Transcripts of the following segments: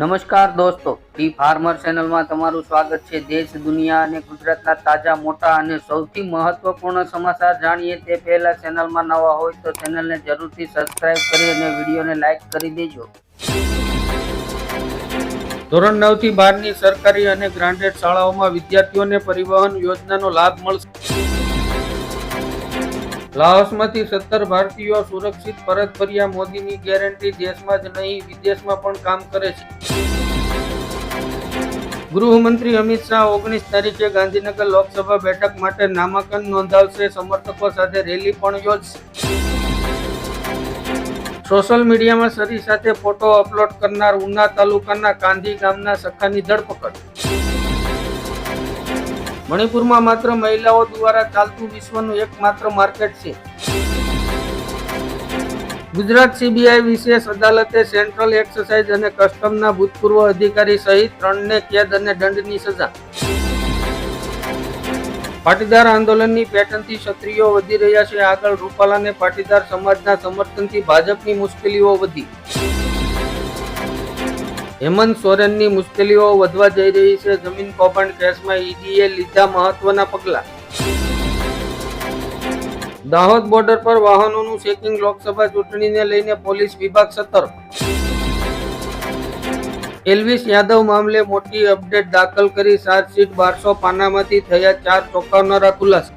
નમસ્કાર દોસ્તો, T farmer ચેનલમાં તમારું સ્વાગત છે. દેશ, દુનિયા અને ગુજરાતના તાજા, મોટા અને સૌથી મહત્વપૂર્ણ સમાચાર જાણીએ તે પહેલા ચેનલમાં નવા હોય તો ચેનલને જરૂરથી સબસ્ક્રાઇબ કરી અને વિડીયોને લાઈક કરી દેજો. ધોરણ નવથી બારની સરકારી અને ગ્રાન્ટેડ શાળાઓમાં વિદ્યાર્થીઓને પરિવહન યોજનાનો લાભ મળશે. લાઓસમાંથી સત્તર ભારતીયો સુરક્ષિત પરત ફર્યા મોદીની ગેરંટી દેશમાં જ નહીં, વિદેશમાં પણ કામ કરે છે. ગૃહમંત્રી અમિત શાહ ઓગણીસ તારીખે ગાંધીનગર લોકસભા બેઠક માટે નામાંકન નોંધાવશે, સમર્થકો સાથે રેલી પણ યોજશે. સોશિયલ મીડિયામાં સરી સાથે ફોટો અપલોડ કરનાર ઉના તાલુકાના કાંધી ગામના સખાની ધરપકડ. મણિપુરમાં માત્ર મહિલાઓ દ્વારા ચાલતું વિશ્વનું એકમાત્ર માર્કેટ છે. ગુજરાત સીબીઆઈ વિશેષ અદાલતે સેન્ટ્રલ એક્સરસાઇઝ અને કસ્ટમના ભૂતપૂર્વ અધિકારી સહિત ત્રણને કેદ અને દંડની સજા. પાટીદાર આંદોલનની પેટર્નથી ક્ષત્રિયો વધી રહ્યા છે. આગળ રૂપાલાને પાટીદાર સમાજના સમર્થનથી ભાજપની મુશ્કેલીઓ વધી. હેમંત સોરેનની મુશ્કેલીઓ વધવા જઈ રહી છે. જમીન કૌભાંડ કેસમાં ઈડીએ લીધા મહત્વના પગલા. દાહોદ બોર્ડર પર વાહનોનું ચેકિંગ લોકસભા ચૂંટણીને લઈને પોલીસ વિભાગ સતર્ક. એલ્વિસ યાદવ મામલે મોટી અપડેટ દાખલ કરી ચાર્જશીટ બારસો પાનામાંથી થયા ચાર ચોંકાવનારા ખુલાસા.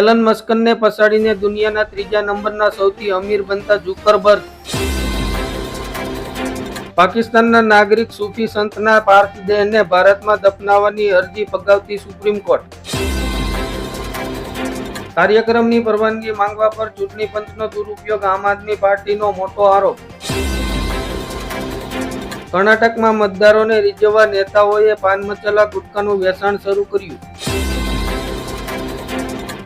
એલન મસ્કનને પછાડીને દુનિયાના ત્રીજા નંબરના સૌથી અમીર બનતા ઝુકરબર્ગ. પાકિસ્તાનના નાગરિક સૂફી સંતના પાર્થદેહને ભારતમાં દફનાવવાની અરજી ફગાવતી સુપ્રીમ કોર્ટ. કાર્યક્રમની પરવાનગી માંગવા પર ચૂંટણી પંચનો દુરુપયોગ આમ આદમી પાર્ટીનો મોટો આરોપ. કર્ણાટકમાં મતદારોને રીઝવવા નેતાઓએ પાનમચલા ગુટકાનું વેચાણ શરૂ કર્યું.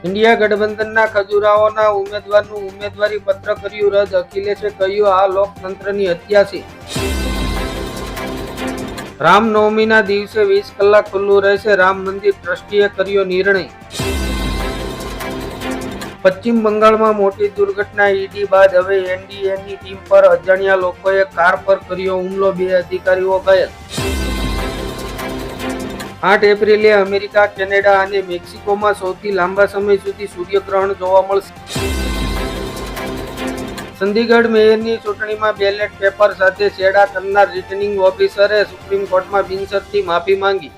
ઇન્ડિયા ગઠબંધનના ખજુરાઓના ઉમેદવારનું ઉમેદવારી પત્ર કર્યું રદ. અખિલેશે કહ્યું, આ લોકતંત્રની હત્યા છે. રામનવમીના દિવસે વીસ કલાક ખુલ્લું રહેશે. રામ મંદિર ટ્રસ્ટીએ કર્યો નિર્ણય. પશ્ચિમ બંગાળમાં મોટી દુર્ઘટના ઈડી બાદ હવે એનડીએની ટીમ પર અજાણ્યા લોકોએ કાર પર કર્યો હુમલો, બે અધિકારીઓ ઘાયલ. આઠ એપ્રિલે અમેરિકા, કેનેડા અને મેક્સિકોમાં સૌથી લાંબા સમય સુધી સૂર્યગ્રહણ જોવા મળશે. ચંદીગઢ મેયરની ચૂંટણીમાં બેલેટ પેપર સાથે છેડા કરનાર રિટર્નિંગ ઓફિસરે સુપ્રીમ કોર્ટમાં બિનશરતી માફી માંગી.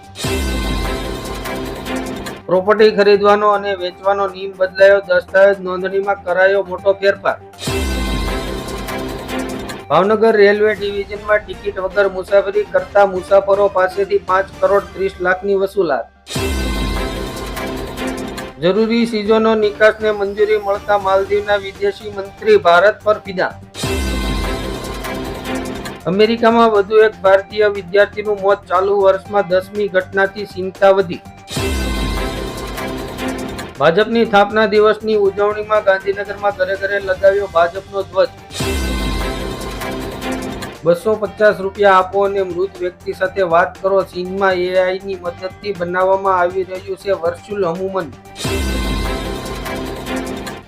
પ્રોપર્ટી ખરીદવાનો અને વેચવાનો નિયમ બદલાયો, દસ્તાવેજ નોંધણીમાં કરાયો મોટો ફેરફાર. ભાવનગર રેલવે ડિવિઝનમાં ટિકિટ વગર મુસાફરી કરતા મુસાફરો પાસેથી પાંચ કરોડ ત્રીસ લાખની વસૂલાત. જરૂરી ચીજોનો નિકાસને મંજૂરી મળતા માલદીવના વિદેશી મંત્રી ભારત પર ફિદા અમેરિકામાં વધુ એક ભારતીય વિદ્યાર્થીનું મોત ચાલુ વર્ષમાં દસમી ઘટનાથી ચિંતા વધી. ભાજપની સ્થાપના દિવસની ઉજવણીમાં ગાંધીનગરમાં ઘરે ઘરે લગાવ્યો ભાજપનો ધ્વજ. બસો પચાસ રૂપિયા આપો અને મૃત વ્યક્તિ સાથે વાત કરો. ચીનમાં એઆઈની મદદથી બનાવવામાં આવી રહ્યું છે વર્ચ્યુઅલ હમુમન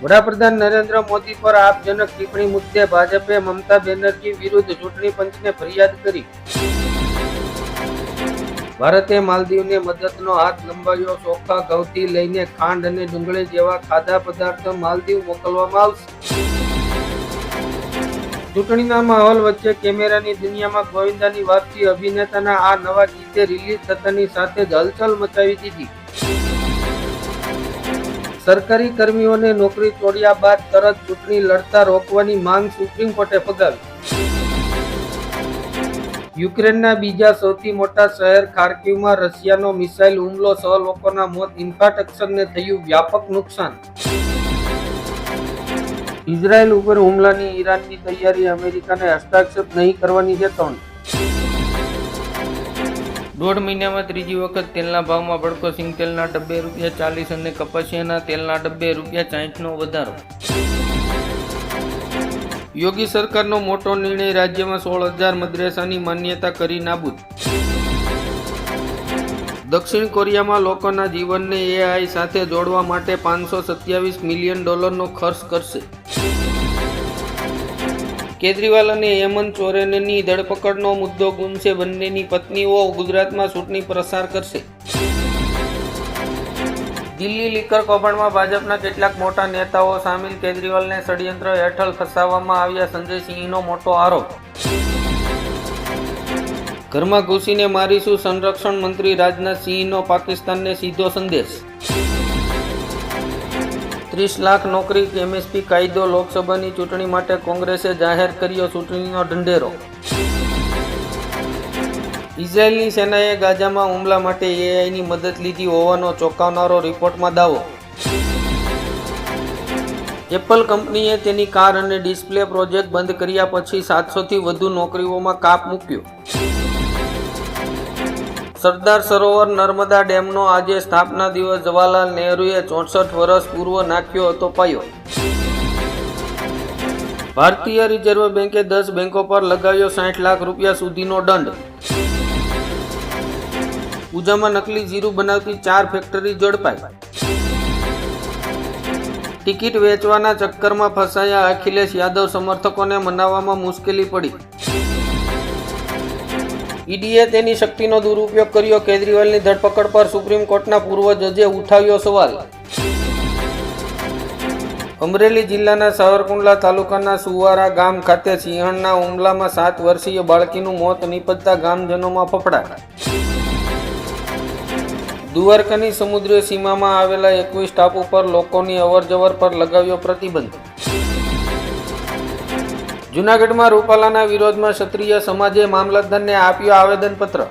વડાપ્રધાન નરેન્દ્ર મોદી પર આપજનક ટિપ્પણી મુદ્દે ભાજપે મમતા બેનર્જી વિરુદ્ધ ચૂંટણી પંચને ફરિયાદ કરી. ભારતે માલદીવને મદદનો હાથ લંબાવ્યો. ચોખ્ખા ઘઉંથી લઈને ખાંડ અને ડુંગળી જેવા ખાધા પદાર્થો માલદીવ મોકલવામાં આવશે. ચૂંટણીના માહોલ વચ્ચે કેમેરાની દુનિયામાં ગોવિંદાની વાપસી અભિનેતાના આ નવા ગીતે રિલીઝ થતાની સાથે જ હલચલ મચાવી દીધી. સરકારી કર્મીઓને નોકરી તોડ્યા બાદ તરત ચૂંટણી લડતા રોકવાની માંગ સુપ્રીમ કોર્ટે ફગાવી. યુક્રેનના બીજા સૌથી મોટા શહેર ખાર્કીવમાં રશિયાનો મિસાઇલ હુમલો સો લોકોના મોત, ઇન્ફ્રાસ્ટ્રક્ચરને થયું વ્યાપક નુકસાન. ઇઝરાયલ ઉપર હુમલાની ઈરાનની તૈયારી અમેરિકાને હસ્તાક્ષર નહીં કરવાની ચેતવણી દોઢ મહિનામાં ત્રીજી વખત તેલના ભાવમાં ભડકો, સિંગ તેલના ડબ્બે રૂપિયા ચાલીસ અને કપાસિયાના તેલના ડબ્બે રૂપિયા ચાહીઠનો વધારો. યોગી સરકારનો મોટો નિર્ણય રાજ્યમાં સોળ હજાર મદ્રેસાની માન્યતા કરી નાબૂદ. દક્ષિણ કોરિયામાં લોકોના જીવનને એઆઈ સાથે જોડવા માટે પાંચસો સત્યાવીસ મિલિયન ડોલરનો ખર્ચ કરશે. કેજરીવાલ અને હેમંત સોરેનની ધરપકડનો મુદ્દો ગુમશે. બંનેની પત્નીઓ ગુજરાતમાં ચૂંટણી પ્રસાર કરશે. દિલ્હી લીકર કૌભાંડમાં ભાજપના કેટલાક મોટા નેતાઓ સામેલ. કેજરીવાલને ષડયંત્ર હેઠળ ફસાવવામાં આવ્યા સંજય સિંહનો મોટો આરોપ. ઘરમાં ઘૂસીને મારીશું સંરક્ષણ મંત્રી રાજનાથ સિંહનો પાકિસ્તાનને સીધો સંદેશ. ત્રીસ લાખ નોકરી એમએસપી કાયદો લોકસભાની ચૂંટણી માટે કોંગ્રેસે જાહેર કર્યો ચૂંટણીનો ઢંઢેરો. ઇઝરાયેલની સેનાએ ગાઝામાં હુમલા માટે એઆઈની મદદ લીધી હોવાનો ચોંકાવનારો રિપોર્ટમાં દાવો. એપલ કંપનીએ તેની કાર અને ડિસ્પ્લે પ્રોજેક્ટ બંધ કર્યા પછી સાતસોથી વધુ નોકરીઓમાં કાપ મૂક્યો. સરદાર સરોવર નર્મદા ડેમનો આજે સ્થાપના દિવસ. જવાહરલાલ નહેરુએ ચોસઠ વર્ષ પૂર્વ નાખ્યો હતો પાયો. ભારતીય રિઝર્વ બેંકે દસ બેંકો પર લગાવ્યો સાઠ લાખ રૂપિયા સુધીનો દંડ. પૂજામાં નકલી જીરું બનાવતી ચાર ફેક્ટરી ઝડપાઈ. ટિકિટ વેચવાના ચક્કરમાં ફસાયા અખિલેશ યાદવ, સમર્થકોને મનાવવામાં મુશ્કેલી પડી. ઈડીએ તેની શક્તિનો દુરુપયોગ કર્યો. કેજરીવાલની ધરપકડ પર સુપ્રીમ કોર્ટના પૂર્વ જજે ઉઠાવ્યો સવાલ. અમરેલી જિલ્લાના સાવરકુંડલા તાલુકાના સુવારા ગામ ખાતે સિંહણના હુમલામાં સાત વર્ષીય બાળકીનું મોત નીપજતા ગામજનોમાં ફફડાટ. દ્વારકાની સમુદ્ર સીમામાં આવેલા એકવીસ ટાપુ પર લોકોની અવરજવર પર લગાવ્યો પ્રતિબંધ. જૂનાગઢમાં રૂપાલાના વિરોધમાં ક્ષત્રિય સમાજે મામલતદારને આપ્યો આવેદનપત્ર.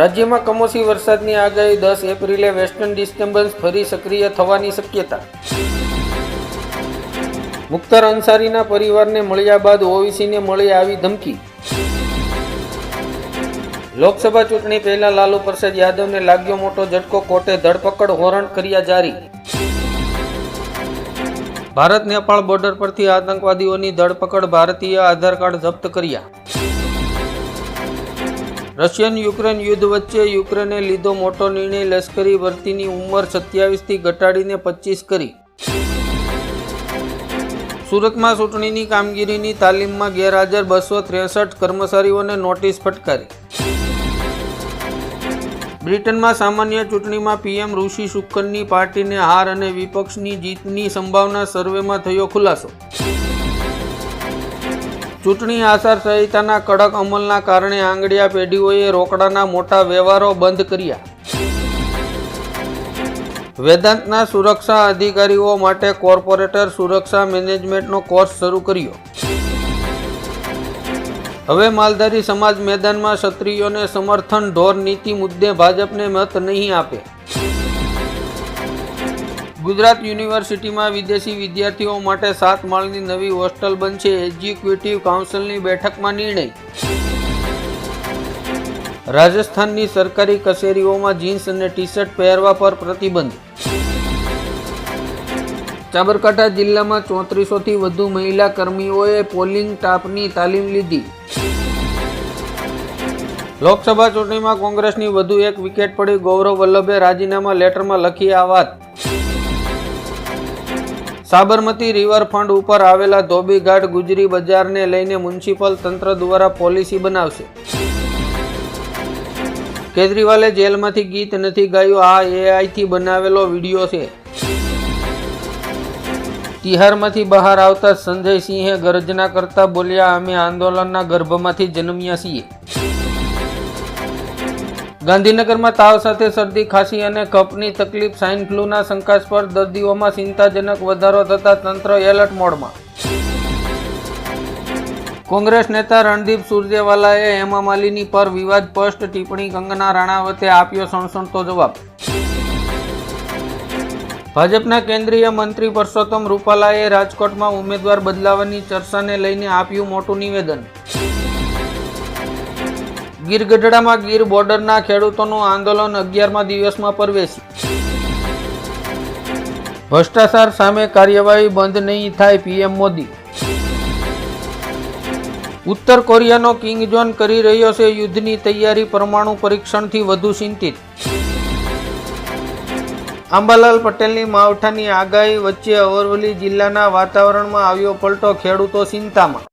રાજ્યમાં કમોસમી વરસાદની આગાહી દસ એપ્રિલે વેસ્ટર્ન ડિસ્ટર્બન્સ ફરી સક્રિય થવાની શક્યતા. મુખ્તાર અંસારીના પરિવારને મળ્યા બાદ ઓવીસીને મળી આવી ધમકી. લોકસભા ચૂંટણી પહેલા લાલુ પ્રસાદ યાદવને લાગ્યો મોટો ઝટકો, કોર્ટે ધરપકડ હોરણ કર્યા જારી. ભારત નેપાળ બોર્ડર પરથી આતંકવાદીઓની ધરપકડ ભારતીય આધાર કાર્ડ જપ્ત કર્યા. રશિયન યુક્રેન યુદ્ધ વચ્ચે યુક્રેને લીધો મોટો નિર્ણય, લશ્કરી ભરતીની ઉંમર સત્યાવીસથી ઘટાડીને પચીસ કરી. સુરતમાં ચૂંટણીની કામગીરીની તાલીમમાં ગેરહાજર બસો ત્રેસઠ કર્મચારીઓને નોટિસ ફટકારી. બ્રિટનમાં સામાન્ય ચૂંટણીમાં પીએમ ઋષિ શુક્કરની પાર્ટીને હાર અને વિપક્ષની જીતની સંભાવના સર્વેમાં થયો ખુલાસો. ચૂંટણી આચારસંહિતાના કડક અમલના કારણે આંગડિયા પેઢીઓએ રોકડાના મોટા વ્યવહારો બંધ કર્યા. વેદાંતના સુરક્ષા અધિકારીઓ માટે કોર્પોરેટર સુરક્ષા મેનેજમેન્ટનો કોર્સ શરૂ કર્યો. હવે માલધારી સમાજ મેદાનમાં ક્ષત્રિયોને સમર્થન ઢોર નીતિ મુદ્દે ભાજપને મત નહીં આપે. ગુજરાત યુનિવર્સિટીમાં વિદેશી વિદ્યાર્થીઓ માટે સાત માળની નવી હોસ્ટેલ બનશે એક્ઝિક્યુટિવ કાઉન્સિલની બેઠકમાં નિર્ણય. રાજસ્થાનની સરકારી કચેરીઓમાં જીન્સ અને ટી શર્ટ પહેરવા પર પ્રતિબંધ. સાબરકાંઠા જિલ્લામાં ચોત્રીસોથી વધુ મહિલા કર્મીઓએ પોલિંગ ટાપની તાલીમ લીધી. લોકસભા ચૂંટણીમાં કોંગ્રેસની વધુ એક વિકેટ પડી ગૌરવ વલ્લભે રાજીનામા લેટરમાં લખી આ વાત. સાબરમતી રિવરફ્રન્ટ ઉપર આવેલા ધોબી ગુજરી બજારને લઈને મ્યુનિસિપલ તંત્ર દ્વારા પોલિસી બનાવશે. કેજરીવાલે જેલમાંથી ગીત નથી ગાયું, આ એઆઈથી બનાવેલો વીડિયો છે. તિહારમાંથી બહાર આવતા સંજય સિંહે ગર્જના કરતા બોલ્યા, અમે આંદોલનના ગર્ભમાંથી જન્મ્યા છીએ. ગાંધીનગરમાં તાવ સાથે શરદી, ખાંસી અને કફની તકલીફ સ્વાઇન ફ્લૂના શંકાસ્પદ દર્દીઓમાં ચિંતાજનક વધારો થતા તંત્ર એલર્ટ મોડમાં. કોંગ્રેસ નેતા રણદીપ સુરજેવાલાએ હેમા માલિની પર વિવાદ સ્પષ્ટ, ટિપ્પણી કંગના રાણાવતે આપ્યો સણસણતો જવાબ. ભાજપના કેન્દ્રીય મંત્રી પરસોત્તમ રૂપાલાએ રાજકોટમાં ઉમેદવાર બદલાવાની ચર્ચાને લઈને આપ્યું મોટું નિવેદન. ગીર ગઢડામાં ગીર બોર્ડરના ખેડૂતોનું આંદોલન અગિયારમા દિવસમાં પ્રવેશી ભ્રષ્ટાચાર સામે કાર્યવાહી બંધ નહીં થાય, પીએમ મોદી. ઉત્તર કોરિયાનો કિંગ જોન કરી રહ્યો છે યુદ્ધની તૈયારી પરમાણુ પરીક્ષણથી વધુ ચિંતિત. આંબાલાલ પટેલની માવઠાની આગાહી વચ્ચે અરવલ્લી જિલ્લાના વાતાવરણમાં આવ્યો પલટો ખેડૂતો ચિંતામાં.